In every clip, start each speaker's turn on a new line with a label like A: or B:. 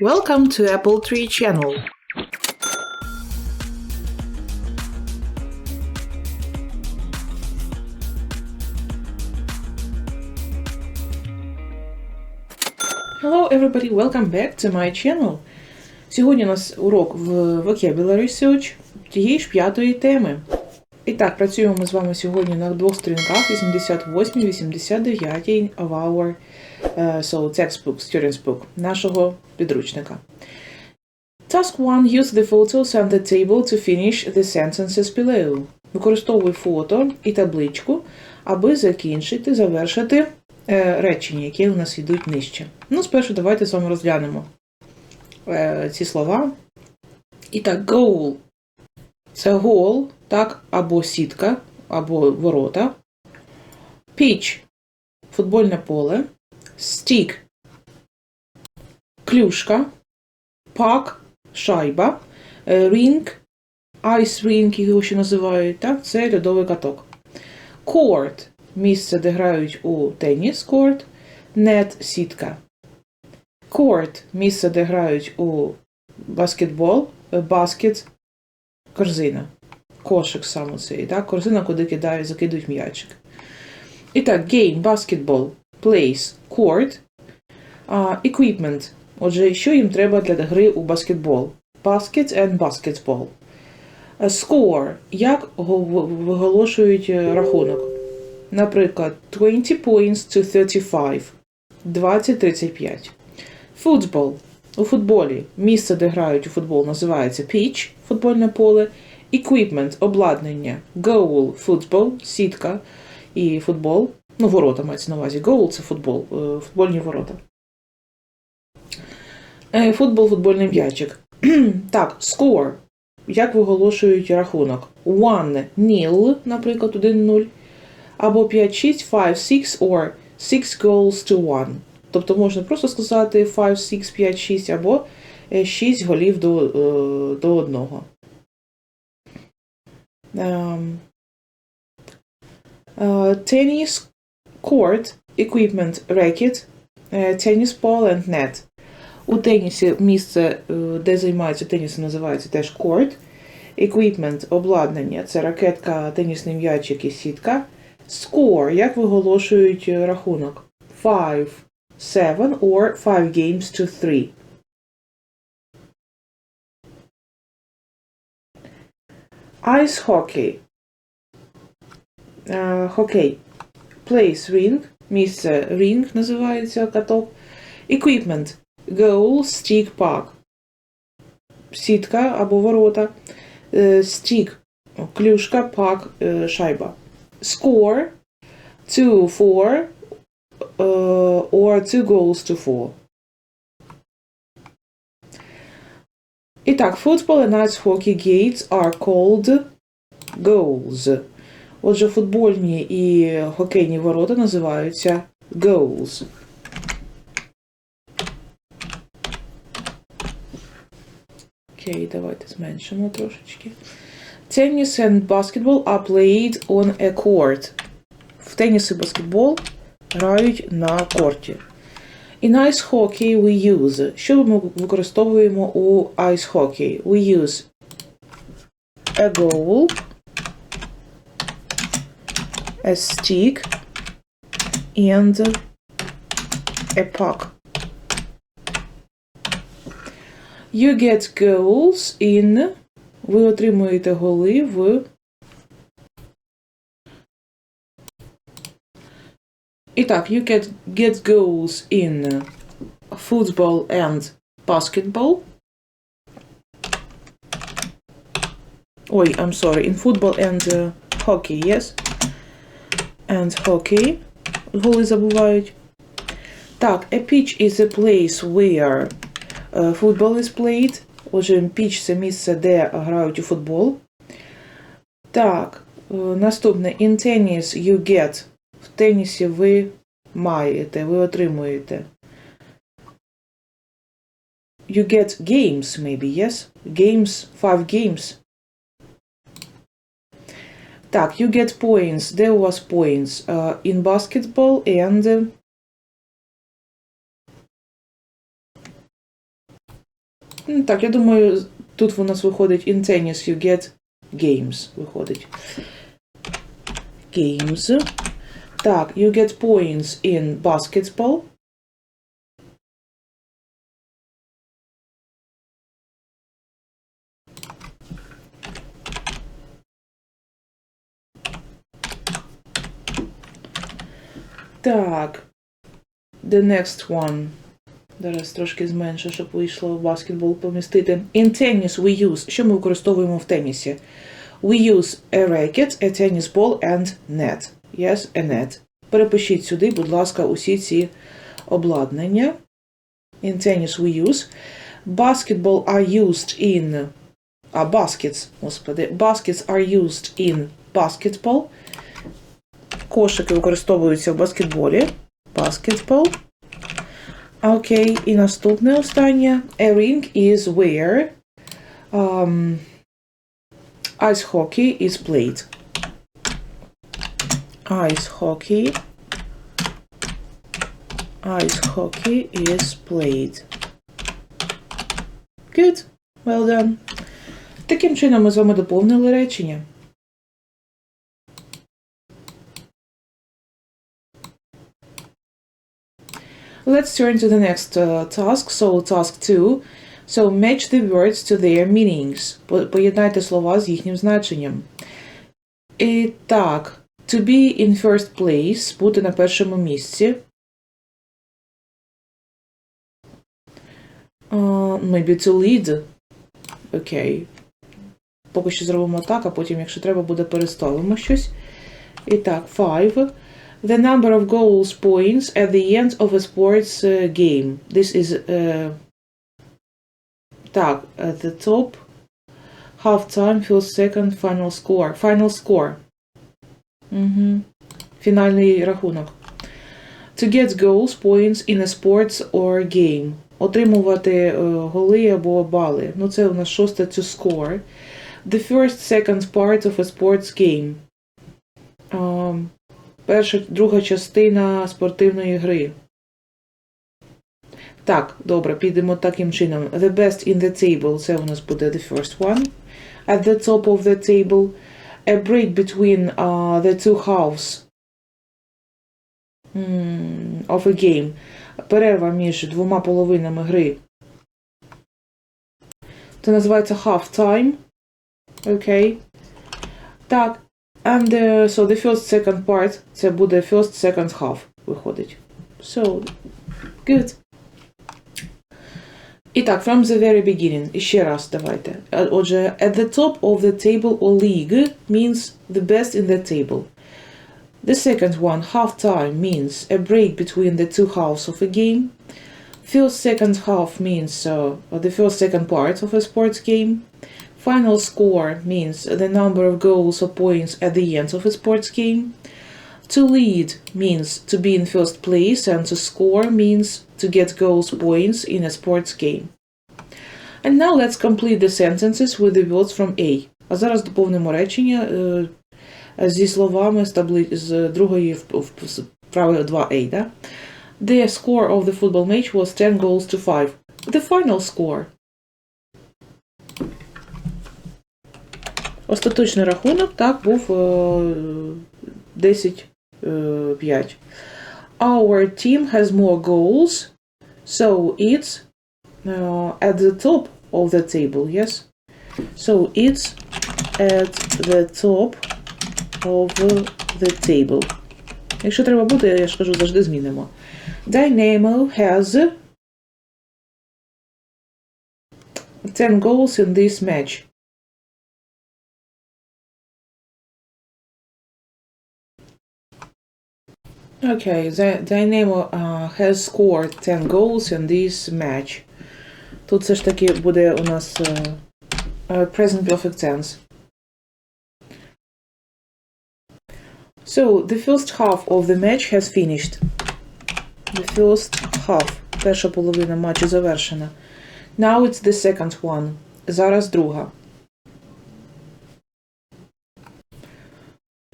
A: Welcome to Apple Tree Channel. Hello everybody, welcome back to my channel. Сьогодні у нас урок в Vocabulary Search тієї ж п'ятої теми. І так, працюємо ми з вами сьогодні на двох сторінках 88 89 of our uh, so textbook, student's book, нашого підручника. Task 1. Use the photos and the table to finish the sentences below. Використовуй фото і табличку, аби закінчити, завершити е, речення, які у нас йдуть нижче. Ну, спершу давайте з вами розглянемо е, ці слова. І так, goal. Це гол, так, або сітка, або ворота. Pitch – футбольне поле. Stick – клюшка. Puck – шайба. Е, Ring – ice ring, його ще називають, так, це льодовий каток. Court – місце, де грають у теніс, court. Net – сітка. Court – місце, де грають у баскетбол, е, баскет – корзина. Кошик саме цей, так? корзина, куди кидають, закидують м'ячик. І так, game, basketball, place, court, equipment. Отже, що їм треба для гри у баскетбол? Basket and basketball. Score. Як виголошують е, рахунок? Наприклад, 20 points to 35. 20-35. Football. У футболі місце, де грають у футбол, називається pitch, футбольне поле. Equipment – обладнання. Goal – футбол, сітка і футбол. Ну, ворота мається на увазі. Goal – це футбол, е, футбольні ворота. Е, Футбол, футбольний м'ячик. так, score. Як виголошують рахунок? One – nil, наприклад, 1-0. Або 5-6, 5-6 or 6 goals to 1. Тобто можна просто сказати 5, 6, 5, 6 або 6 голів до, е, до одного. Uh, tennis court, equipment, racket, tennis ball and net. У тенісі місце, е, де займаються тенісом, називається теж court. Equipment – обладнання, це ракетка, тенісний м'ячик і сітка. Score – як виголошують е, рахунок? 5, 7 or 5 games to 3. Ice hockey. Е, Хокей. Place ring. Місце ring називається каток. Equipment. Goal, stick, puck. Сітка або ворота. Е, Stick. Клюшка, puck, е, шайба. Score. 2, 4. е, Or 2 goals to 4. І так, football and ice hockey gates are called goals. Отже, футбольні і хокейні ворота називаються goals. Окей, давайте зменшимо трошечки. Tennis and basketball are played on a court. В теніс і баскетбол грають на корті. In ice hockey we use. Що ми використовуємо у ice hockey? We use a goal, a stick and a puck. You get goals in. Ви отримуєте голи в. І так, you get, get goals in football and basketball. Ой, I'm sorry, in football and uh, hockey, yes? And hockey. Голи забувають. Так, a pitch is a place where uh, football is played. Отже, pitch – це місце, де грають у футбол. Так, е, наступне. In tennis you get. В тенісі ви маєте, ви отримуєте. You get games, maybe, yes? Games, five games. Так, you get points. Де у вас points? Uh, in basketball and Ну, так, я думаю, тут у нас виходить in tennis you get games. Виходить. Games. Так, you get points in basketball. Так. The next one. Зараз трошки зменшу, щоб вийшло в баскетбол помістити. In tennis we use. Що ми використовуємо в тенісі? We use a racket, a tennis ball and net. Yes, a net. Перепишіть сюди, будь ласка, усі ці обладнання. In tennis we use. Basketball are used in. А, baskets, господи. Baskets are used in basketball. Кошики використовуються в баскетболі. Basketball. Окей, і наступне останнє. A ring is where um, ice hockey is played. Ice hockey. Ice hockey is played. Good. Well done. Таким чином ми з вами доповнили речення. Let's turn to the next uh, task. So, task 2. So, match the words to their meanings. Поєднайте слова з їхнім значенням. І так, to be in first place, бути на першому місці. Uh, maybe to lead. Окей. Поки що зробимо так, а потім, якщо треба, буде переставимо щось. І так, five. The number of goals points at the end of a sports uh, game. This is uh, так, at the top. Half time, first second, final score. Final score. Угу. Фінальний рахунок. To get goals, points in a sports or game. Отримувати е, голи або бали. Ну, це у нас шосте to score. The first, second part of a sports game. Um, перша, друга частина спортивної гри. Так, добре, підемо таким чином. The best in the table. Це у нас буде the first one. At the top of the table. A break between uh, the two halves mm, of a game. Перерва між двома половинами гри. Це називається half time. Окей. Так. And uh, so the first second part це буде first second half виходить. So, good. І так, from the very beginning. І ще раз давайте. Е, Отже, at the top of the table or league means the best in the table. The second one, half time, means a break between the two halves of a game. First second half means uh, the first second part of a sports game. Final score means the number of goals or points at the end of a sports game. To lead means to be in first place, and to score means to get goals points in a sports game. And now let's complete the sentences with the words from A. А зараз доповнимо речення е, зі словами з, табли... з другої в- в- з вправи 2A. Да? The score of the football match was 10 goals to 5. The final score. Остаточний рахунок так був е, 10 е, 5. Our team has more goals, so it's uh, at the top of the table, yes? So it's at the top of the table. Якщо треба буде, я ж кажу, завжди змінимо. Dynamo has 10 goals in this match. Okay, the Dynamo uh, has scored 10 goals in this match. Тут все ж таки буде у нас е, е, present perfect tense. So, the first half of the match has finished. The first half. Перша половина матчу завершена. Now it's the second one. Зараз друга.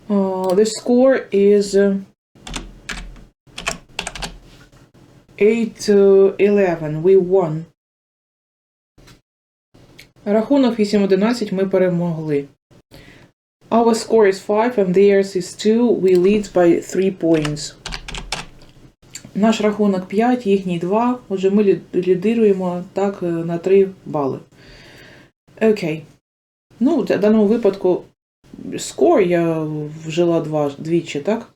A: Uh, the score is uh, 8 to 11. We won. Рахунок 8-11 ми перемогли. Our score is 5 and theirs is 2. We lead by 3 points. Наш рахунок 5, їхній 2. Отже, ми лідируємо так е, на 3 бали. Окей. Ну, в даному випадку score я вжила двічі, так?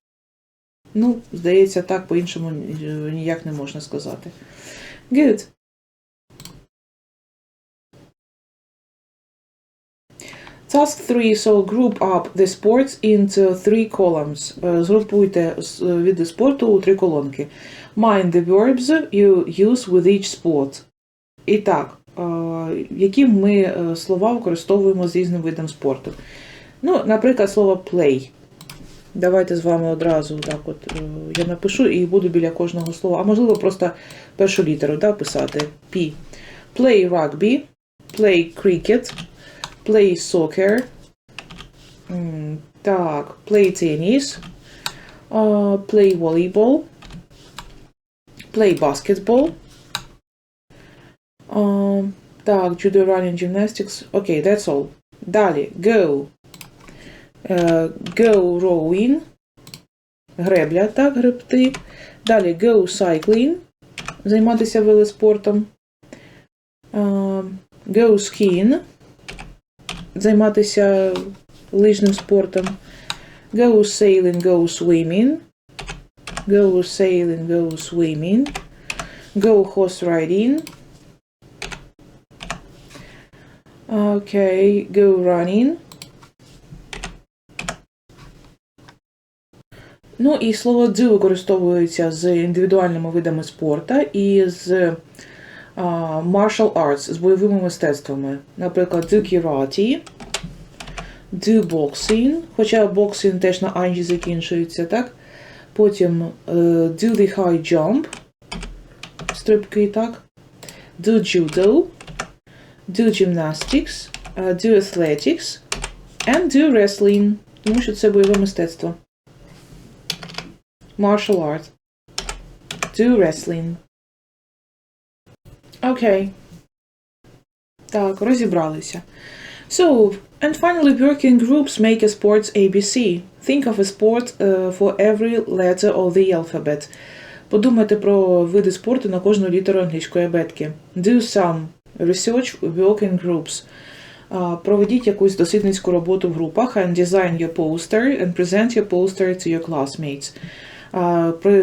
A: Ну, здається, так по-іншому е, ніяк не можна сказати. Good. Task 3. So group up the sports into three columns. Е, Згрупуйте е, види спорту у три колонки. Mind the verbs you use with each sport. І так, які ми слова використовуємо з різним видом спорту. Ну, наприклад, слово play. Давайте з вами одразу так от е, я напишу і буду біля кожного слова. А можливо, просто першу літеру да, писати P. Play rugby, play cricket, play soccer. Так, play tennis, play volleyball, play basketball. Так, judo running gymnastics. Окей, that's all. Далі, go. Е, Go rowing. Гребля, так, гребти. Далі go cycling. Займатися велоспортом. Е, Go skiing. Займатися лижним спортом. Go sailing, go swimming. Go sailing, go swimming. Go horse riding. Okay, go running. Ну і слово «do» використовується з індивідуальними видами спорту і з martial arts, з бойовими мистецтвами. Наприклад, do boxing, хоча boxing теж на анджі закінчується, так? Потім the high jump, стрибки, так? Do gymnastics, е, athletics, and wrestling, тому що це бойове мистецтво. Martial art. Do wrestling. Окей. Так, розібралися. So, and finally, working groups make a sports ABC. Think of a sport uh, for every letter of the alphabet. Подумайте про види спорту на кожну літеру англійської абетки. Do some research working groups. А, Проведіть якусь дослідницьку роботу в групах and design your poster and present your poster to your classmates.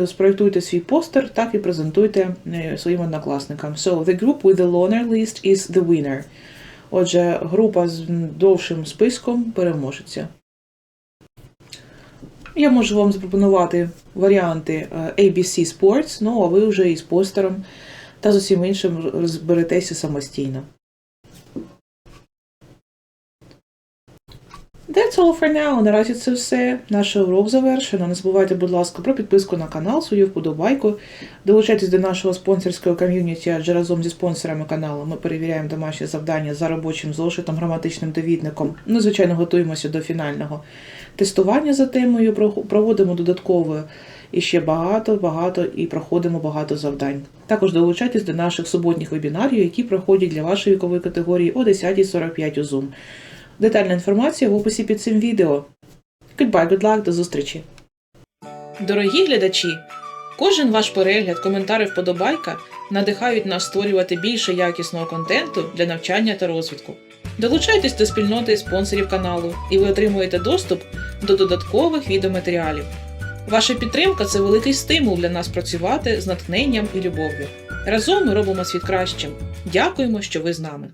A: Спроектуйте свій постер, так і презентуйте е, своїм однокласникам. So, the group with the longer list is the winner. Отже, група з довшим списком переможеться. Я можу вам запропонувати варіанти е, ABC Sports, ну а ви вже із постером та з усім іншим розберетеся самостійно. That's all for now. Наразі це все. Наш урок завершено. Не забувайте, будь ласка, про підписку на канал, свою вподобайку. Долучайтесь до нашого спонсорського ком'юніті, адже разом зі спонсорами каналу ми перевіряємо домашні завдання за робочим зошитом, граматичним довідником. Ну, звичайно, готуємося до фінального тестування за темою, проводимо додатково і ще багато, багато і проходимо багато завдань. Також долучайтесь до наших суботніх вебінарів, які проходять для вашої вікової категорії о 10.45 у Zoom. Детальна інформація в описі під цим відео. Goodbye, good luck, до зустрічі! Дорогі глядачі! Кожен ваш перегляд, коментар і вподобайка надихають нас створювати більше якісного контенту для навчання та розвитку. Долучайтесь до спільноти спонсорів каналу, і ви отримуєте доступ до додаткових відеоматеріалів. Ваша підтримка це великий стимул для нас працювати з натхненням і любов'ю. Разом ми робимо світ кращим. Дякуємо, що ви з нами.